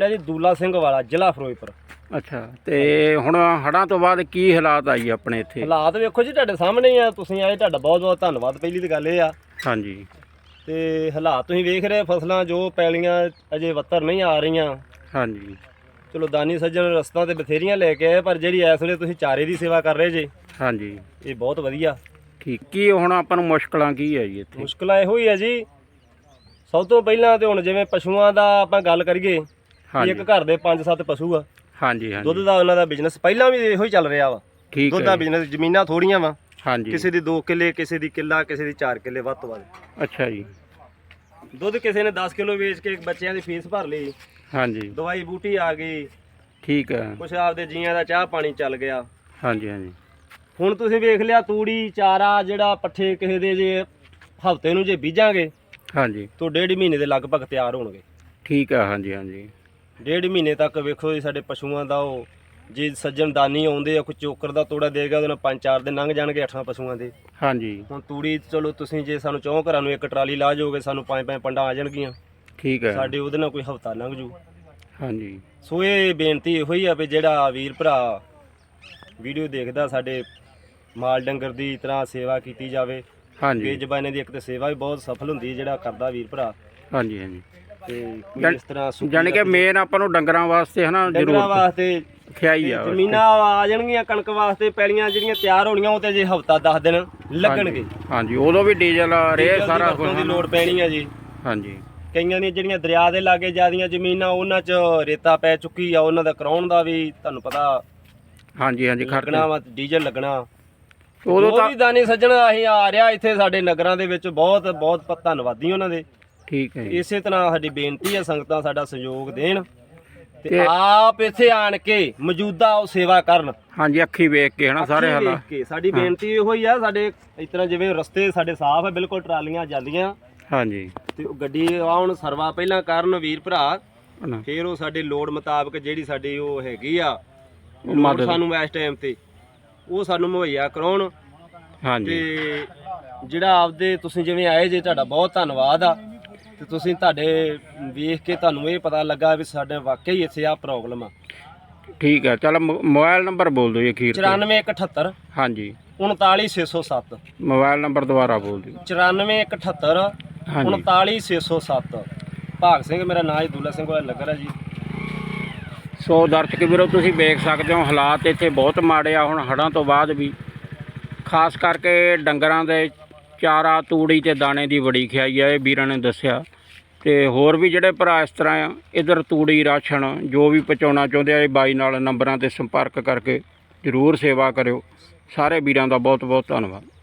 ਪਿੰਡ ਹੈ ਜੀ ਦੂਲਾ ਸਿੰਘ ਵਾਲਾ ਜ਼ਿਲ੍ਹਾ ਫਿਰੋਜ਼ਪੁਰ। ਅੱਛਾ ਤੇ ਹੁਣ ਹੜਾਂ ਤੋਂ ਬਾਅਦ ਕੀ ਹਾਲਾਤ ਆਈ ਆਪਣੇ ਇੱਥੇ? ਹਾਲਾਤ ਵੇਖੋ ਜੀ ਤੁਹਾਡੇ ਸਾਹਮਣੇ ਆ ਤੁਸੀਂ ਆਏ ਤੁਹਾਡਾ ਬਹੁਤ ਬਹੁਤ ਧੰਨਵਾਦ। ਪਹਿਲੀ ਤਾਂ ਗੱਲ ਇਹ ਆ। ਹਾਂਜੀ। ਤੇ ਹਾਲਾਤ ਤੁਸੀਂ ਵੇਖ ਰਹੇ ਫਸਲਾਂ ਜੋ ਪੈਲੀਆਂ ਅਜੇ ਵੱਤਰ ਨਹੀਂ ਆ ਰਹੀਆਂ। ਹਾਂਜੀ। ਚਲੋ ਦਾਨੀ ਸੱਜਣ ਰਸਤਾਂ ਤੇ ਬਥੇਰੀਆਂ ਲੈ ਕੇ ਆਏ ਪਰ ਜਿਹੜੀ ਇਸ ਵੇਲੇ ਤੁਸੀਂ ਚਾਰੇ ਦੀ ਸੇਵਾ ਕਰ ਰਹੇ ਜੇ ਹਾਂਜੀ। ਇਹ ਇਹ ਬਹੁਤ ਵਧੀਆ। ਠੀਕ ਕੀ ਹੁਣ ਆਪਾਂ ਨੂੰ ਮੁਸ਼ਕਲਾਂ ਕੀ ਹੈ ਜੀ ਇੱਥੇ? ਮੁਸ਼ਕਲਾਂ ਇਹੋ ਹੀ ਹੈ ਜੀ ਸਭ ਤੋਂ ਪਹਿਲਾਂ ਤੇ ਹੁਣ ਜਿਵੇਂ ਪਸ਼ੂਆਂ ਦਾ ਆਪਾਂ ਗੱਲ ਕਰੀਏ ਵੀ ਹਾਂਜੀ। ਇੱਕ ਘਰ ਦੇ 5-7 ਪਸ਼ੂ ਆ। ਹਾਂਜੀ ਹਾਂਜੀ। ਦੁੱਧ ਦਾ ਉਹਨਾਂ ਦਾ ਬਿਜ਼ਨਸ ਪਹਿਲਾਂ ਵੀ ਇਹੋ ਹੀ ਚੱਲ ਰਿਹਾ ਵਾ। ਠੀਕ ਦੁੱਧ ਦਾ। ਬਿਜ਼ਨਸ ਜ਼ਮੀਨਾਂ ਥੋੜੀਆਂ ਵਾ। ਹਾਂਜੀ। ਕਿਸੇ ਦੀ 2 ਕਿੱਲੇ ਕਿਸੇ ਦੀ ਕਿੱਲਾ ਕਿਸੇ ਦੀ 4 ਕਿੱਲੇ ਵੱਧ ਤੋਂ ਵੱਧ। ਅੱਛਾ ਜੀ। ਦੁੱਧ ਕਿਸੇ ਨੇ 10 ਕਿਲੋ ਵੇਚ ਕੇ ਬੱਚਿਆਂ ਦੀ ਫੀਸ ਭਰ ਲਈ। ਹਾਂਜੀ। ਦਵਾਈ ਬੂਟੀ ਆ ਗਈ। ਠੀਕ ਹੈ। ਕੁਛ ਆਪਦੇ ਜੀਆਂ ਦਾ ਚਾਹ ਪਾਣੀ ਚੱਲ ਗਿਆ। ਹਾਂਜੀ ਹਾਂਜੀ। ਹੁਣ ਤੁਸੀਂ ਵੇਖ ਲਿਆ ਤੂੜੀ ਚਾਰਾ ਜਿਹੜਾ ਪੱਠੇ ਕਿਸੇ ਦੇ ਜੇ ਹਫ਼ਤੇ ਨੂੰ ਜੇ ਬੀਜਾਂਗੇ ਹਾਂਜੀ। ਤਾਂ ਡੇਢ ਮਹੀਨੇ ਦੇ ਲਗਭਗ ਤਿਆਰ ਹੋਣਗੇ। ਠੀਕ ਹੈ ਹਾਂਜੀ ਹਾਂਜੀ। ਡੇਢ ਮਹੀਨੇ ਤੱਕ ਵੇਖੋ ਜੀ ਸਾਡੇ ਪਸ਼ੂਆਂ ਦਾ ਉਹ ਜੇ ਸੱਜਣ ਦਾਨੀ ਆਉਂਦੇ ਆ ਕੋਈ ਚੋਕਰ ਦਾ ਤੋੜਾ ਦੇਗਾ ਉਹਦੇ ਨਾਲ ਪੰਜ ਚਾਰ ਦਿਨ ਲੰਘ ਜਾਣਗੇ ਅੱਠਾਂ ਪਸ਼ੂਆਂ ਦੇ। ਹਾਂਜੀ। ਹੁਣ ਤੂੜੀ ਚਲੋ ਤੁਸੀਂ ਜੇ ਸਾਨੂੰ ਚੌਂ ਘਰਾਂ ਨੂੰ ਇੱਕ ਟਰਾਲੀ ਲਾ ਜਾਓਗੇ ਸਾਨੂੰ ਪੰਜ ਪੰਜ ਪੰਡਾਂ ਆ ਜਾਣਗੀਆਂ। ਠੀਕ ਹੈ। ਸਾਡੇ ਉਹਦੇ ਨਾਲ ਕੋਈ ਹਫਤਾ ਲੰਘ ਜੂ। ਹਾਂਜੀ। ਸੋ ਇਹ ਬੇਨਤੀ ਇਹੋ ਹੀ ਆ ਵੀ ਜਿਹੜਾ ਵੀਰ ਭਰਾ ਵੀਡੀਓ ਦੇਖਦਾ ਸਾਡੇ ਮਾਲ ਡੰਗਰ ਦੀ ਤਰ੍ਹਾਂ ਸੇਵਾ ਕੀਤੀ ਜਾਵੇ। ਹਾਂਜੀ। ਬੇਜ਼ਬਾਨੇ ਦੀ ਇੱਕ ਤੇ ਸੇਵਾ ਵੀ ਬਹੁਤ ਸਫਲ ਹੁੰਦੀ ਹੈ ਜਿਹੜਾ ਕਰਦਾ ਵੀਰ ਭਰਾ। ਹਾਂਜੀ ਹਾਂਜੀ। ਤੇ ਕੋਈ ਜਾਣੀ- ਇਸ ਤਰ੍ਹਾਂ ਸੁੱਕੀ ਜਾਣੀ ਕਿ ਮੇਨ ਆਪਾਂ ਨੂੰ ਡੰਗਰਾਂ ਵਾਸਤੇ ਹਨਾ ਡੰਗਰਾਂ ਜ਼ਰੂਰ ਵਾਸਤੇ ਖਿਆਈ ਆ ਜ਼ਮੀਨਾਂ ਆ ਜਾਣਗੀਆਂ ਕਣਕ ਵਾਸਤੇ ਪੈਲੀਆਂ ਜਿਹੜੀਆਂ ਤਿਆਰ ਹੋਣੀਆਂ ਉਹ ਤੇ ਜੇ ਹਫਤਾ 10 ਦਿਨ ਲੱਗਣਗੇ। ਹਾਂਜੀ ਉਦੋਂ ਵੀ ਡੀਜ਼ਲ ਰੇ ਡੀਜ਼ਲ ਦੀ ਸਾਰਾ ਵਰਤੋਂ ਕੁਝ ਦੀ ਲੋੜ ਪੈਣੀ ਆ ਜੀ। ਹਾਂਜੀ। ਕਈਆਂ ਦੀਆਂ ਜਿਹੜੀਆਂ ਦਰਿਆ ਦੇ ਲਾਗੇ ਜਿਆਦੀਆਂ ਜ਼ਮੀਨਾਂ ਉਹਨਾਂ 'ਚ ਰੇਤਾ ਪੈ ਚੁੱਕੀ ਆ ਉਹਨਾਂ ਦਾ ਕਰਾਉਣ ਦਾ ਵੀ ਤੁਹਾਨੂੰ ਪਤਾ ਹਾਂਜੀ ਹਾਂਜੀ ਲੱਗਣਾ ਖਰਚਾ। ਵਾ ਡੀਜ਼ਲ ਲੱਗਣਾ। ਉਦੋਂ ਉਹ ਤਾਂ ਵੀ ਦਾਨੀ ਸੱਜਣ ਅਸੀਂ ਆ ਰਿਹਾ ਇੱਥੇ ਸਾਡੇ ਨਗਰਾਂ ਦੇ ਵਿੱਚ ਬਹੁਤ ਬਹੁਤ ਧੰਨਵਾਦੀ ਉਹਨਾਂ ਦੇ। ਠੀਕ ਹੈ ਜੀ। ਇਸੇ ਤਰ੍ਹਾਂ ਸਾਡੀ ਬੇਨਤੀ ਹੈ ਸੰਗਤਾਂ ਸਾਡਾ ਸਹਿਯੋਗ ਦੇਣ ਤੇ ਤੇ- ਆਪ ਇੱਥੇ ਆਣ ਕੇ ਮੌਜੂਦਾ ਉਹ ਸੇਵਾ ਕਰਨ। ਹਾਂਜੀ ਅੱਖੀ ਵੇਖ ਕੇ ਹਨਾ ਸਾਰੇ ਅੱਖੀਂ ਹਾਲਾਤ। ਵੇਖ ਕੇ। ਸਾਡੀ ਬੇਨਤੀ ਇਹੋ ਹੀ ਆ ਸਾਡੇ ਇਸ ਤਰ੍ਹਾਂ ਜਿਵੇਂ ਰਸਤੇ ਸਾਡੇ ਸਾਫ਼ ਹੈ ਬਿਲਕੁਲ ਟਰਾਲੀਆਂ ਜਾਂਦੀਆਂ। ਹਾਂਜੀ। ਤੇ ਉਹ ਗੱਡੀ ਆਉਣ ਸਰਵਾ ਪਹਿਲਾਂ ਕਰਨ ਵੀਰ ਭਰਾ ਹਨਾ, ਫਿਰ ਉਹ ਸਾਡੇ ਲੋੜ ਮੁਤਾਬਕ ਜਿਹੜੀ ਸਾਡੀ ਉਹ ਹੈਗੀ ਆ ਉਹ ਲੋੜ ਮਦਦ। ਸਾਨੂੰ ਇਸ ਟਾਈਮ ਤੇ ਉਹ ਸਾਨੂੰ ਮੁਹੱਈਆ ਕਰਾਉਣ। ਹਾਂਜੀ। ਤੇ ਜਿਹੜਾ ਆਪਦੇ ਤੁਸੀਂ ਜਿਵੇਂ ਆਏ ਜੇ ਤੁਹਾਡਾ ਬਹੁਤ ਧੰਨਵਾਦ ਆ। ਤੇ ਤੁਸੀਂ ਤੁਹਾਡੇ ਵੇਖ ਕੇ ਤੁਹਾਨੂੰ ਇਹ ਪਤਾ ਲੱਗਾ ਵੀ ਸਾਡੇ ਵਾਕਈ ਇੱਥੇ ਆ ਪ੍ਰੋਬਲਮ ਆ। ਠੀਕ ਹੈ ਚਲ ਮੋਬਾਈਲ ਨੰਬਰ ਬੋਲ ਦਿਓ ਜੀ ਅਖੀਰ ਤੇ। 94178 ਹਾਂਜੀ। 39607 ਮੋਬਾਈਲ ਨੰਬਰ ਦੁਬਾਰਾ ਬੋਲ ਦਿਓ। 94178 ਹਾਂਜੀ। 39607 ਭਾਗ ਸਿੰਘ ਮੇਰਾ ਨਾਮ ਹੈ ਦੂਲਾ ਸਿੰਘ ਵਾਲਾ ਨਗਰ ਹੈ ਜੀ। ਸੋ ਦਰਸ਼ਕ ਵੀਰੋ ਤੁਸੀਂ ਵੇਖ ਸਕਦੇ ਹੋ ਹਾਲਾਤ ਇੱਥੇ ਬਹੁਤ ਮਾੜੇ ਆ। ਹੁਣ ਹੜਾਂ ਤੋਂ ਬਾਅਦ ਵੀ ਖਾਸ ਕਰਕੇ ਡੰਗਰਾਂ ਦੇ ਚਾਰਾ, ਤੂੜੀ ਤੇ ਦਾਣੇ ਦੀ ਬੜੀ ਖਿਆਈ ਆ, ਇਹ ਵੀਰਾਂ ਨੇ ਦੱਸਿਆ। ਤੇ ਹੋਰ ਵੀ ਜਿਹੜੇ ਭਰਾ ਇਸ ਤਰ੍ਹਾਂ ਆ, ਇਧਰ ਤੂੜੀ, ਰਾਸ਼ਨ, ਜੋ ਵੀ ਪਹੁੰਚਾਉਣਾ ਚਾਹੁੰਦੇ ਆ, ਇਹ ਬਾਈ ਨਾਲ ਨੰਬਰਾਂ ਤੇ ਸੰਪਰਕ ਕਰਕੇ ਜ਼ਰੂਰ ਸੇਵਾ ਕਰਿਓ। ਸਾਰੇ ਵੀਰਾਂ ਦਾ ਬਹੁਤ ਬਹੁਤ ਧੰਨਵਾਦ।